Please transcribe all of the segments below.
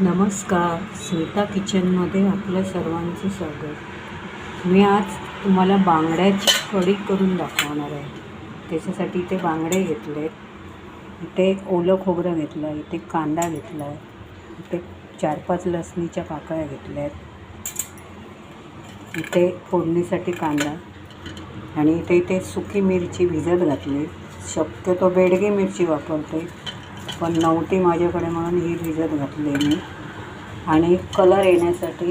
नमस्कार स्मिता किचनमध्ये आपल्या सर्वांचं स्वागत. मी आज तुम्हाला बांगड्याची कढी करून दाखवणार आहे. त्याच्यासाठी इथे बांगडे घेतले आहेत इथे ओलं खोबरं घेतलं आहे इथे कांदा घेतला आहे इथे चार पाच लसणीच्या पाकळ्या घेतल्या आहेत इथे फोडणीसाठी कांदा आणि इथे इथे सुकी मिरची भिजत घातली. शक्यतो बेडगी मिरची वापरते. पण नव्हती माझ्याकडे म्हणून ही भिजत घातली आहे मी आणि कलर येण्यासाठी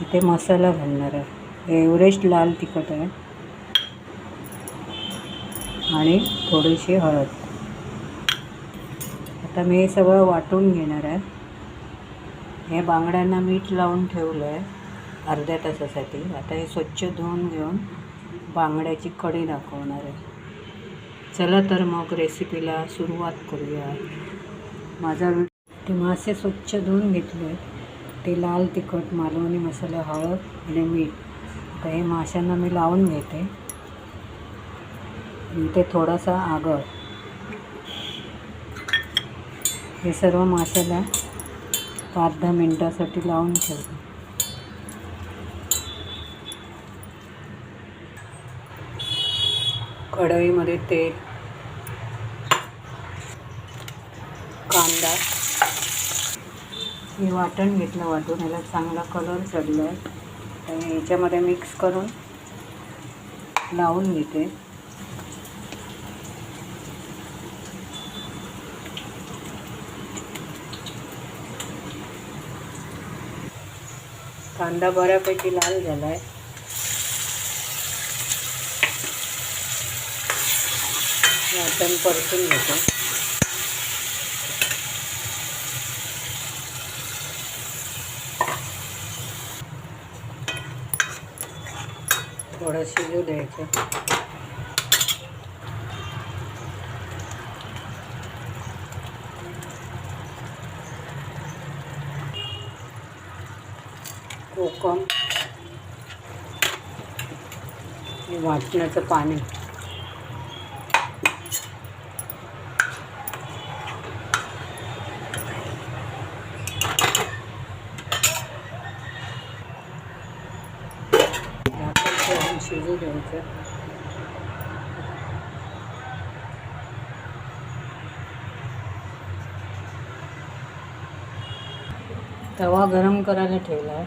इथे मसाला घालणार आहे. एव्हरेस्ट लाल तिखट आहे. आणि थोडीशी हळद. आता मी हे सगळं वाटून घेणार आहे. हे बांगड्यांना मीठ लावून ठेवलं आहे अर्ध्या तासासाठी. आता हे स्वच्छ धुवून घेऊन बांगड्याची कडी दाखवणार आहे. चला तर मग रेसिपीला सुरुवात करूया. माझा ते मासे स्वच्छ धुवून घेतले. ते लाल तिखट मालवणी मसाला हळद आणि मीठ. आता हे माशांना मी लावून घेते. ते थोडासा आगळ. हे सर्व माशाला पाच दहा मिनटासाठी लावून ठेवते. कढईमध्ये तेल कांदा मी वाटण घेतलं वाटून ह्याला चांगला कलर चढला आहे आणि ह्याच्यामध्ये मिक्स करून लावून घेते. कांदा बऱ्यापैकी लाल झाला आहे वाटण परतून घेतो. थोडं शिजू द्यायचं. कोकम. वाटण्याचं पाणी. शिजू द्यायचं तवा गरम करायला ठेवला आहे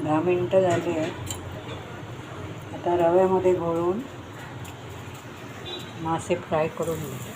दहा मिनटं झाली आहे आता रव्यामध्ये घोळून मासे फ्राय करून घ्यायचे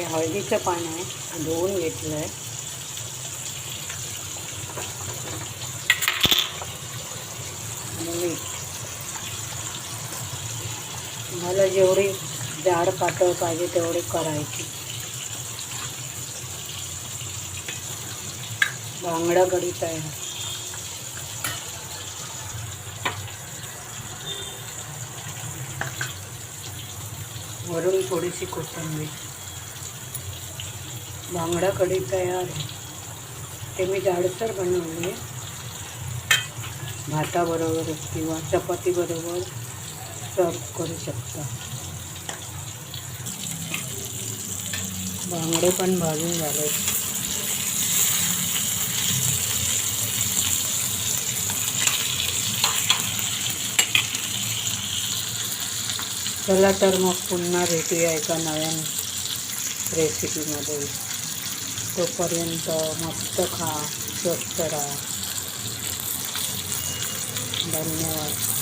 हे हळदीचं पान आहे धुवून घेतलं आहे आणि मीठ। मला जेवढी जाड पातळ पाहिजे तेवढी करायची. बांगडा गडीत तयार. वरून थोडीशी कोथिंबीर. बांगडा कढी तयार आहे. ते मी जाडसर बनवले. भाताबरोबर किंवा चपातीबरोबर सर्व करू शकता. बांगडे पण भाजून झाले. चला तर मग पुन्हा भेटूया एका नव्या रेसिपीमध्ये तोपर्यंत मस्त खा स्वस्त राहा. धन्यवाद.